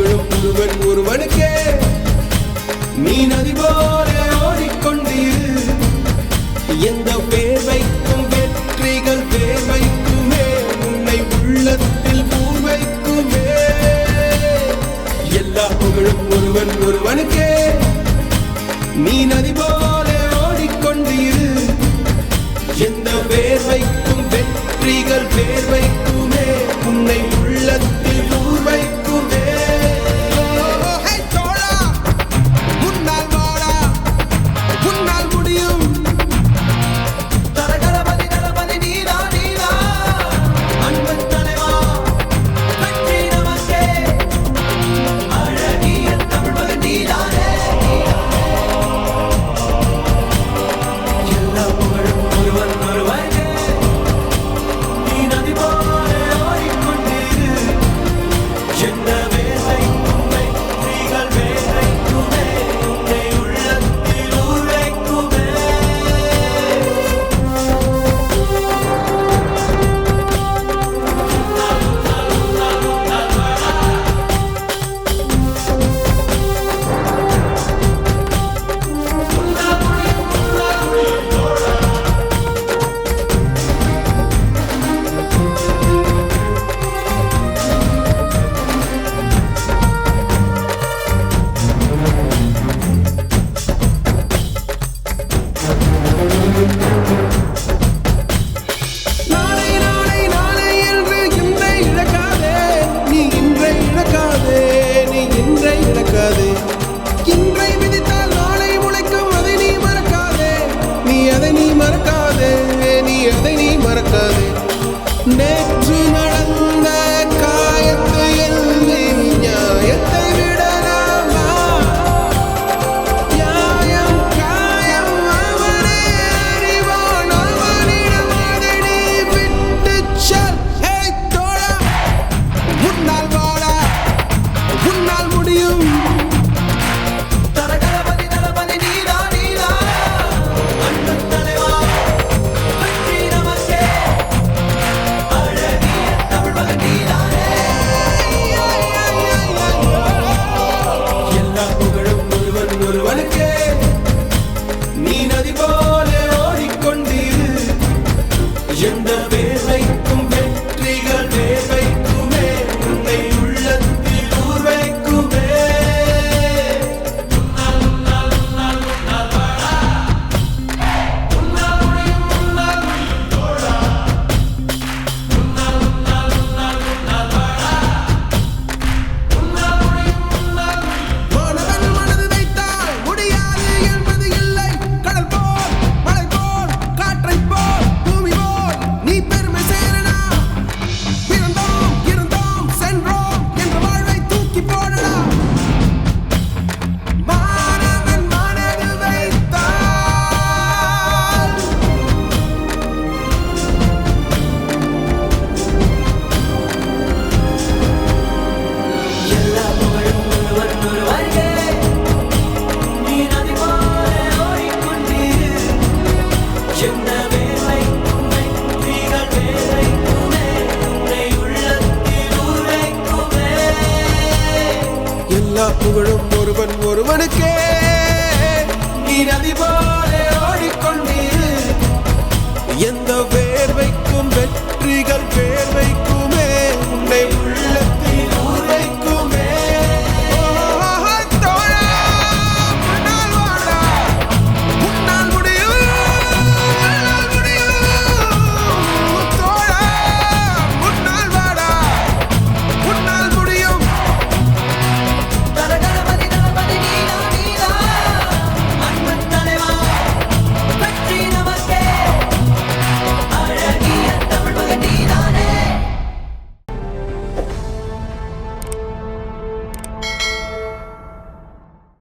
விழும் முருகன் ஒருவனுக்கே. நீ நதி போல ஓடிக்கொண்டீரு. எந்த பேர் வைக்கும் வெற்றிகள் பேர் வைக்குமே உன்னை உள்ளத்தில் பூர் எல்லா புகழும் ஒருவன் ஒருவனுக்கே. நீ நதி போல ஓடிக்கொண்டீரு. எந்த பேர் வெற்றிகள் பேர் You know புகழும் ஒருவன் ஒருவனுக்கே. நீ நதி போல ஓடிக்கொண்டே.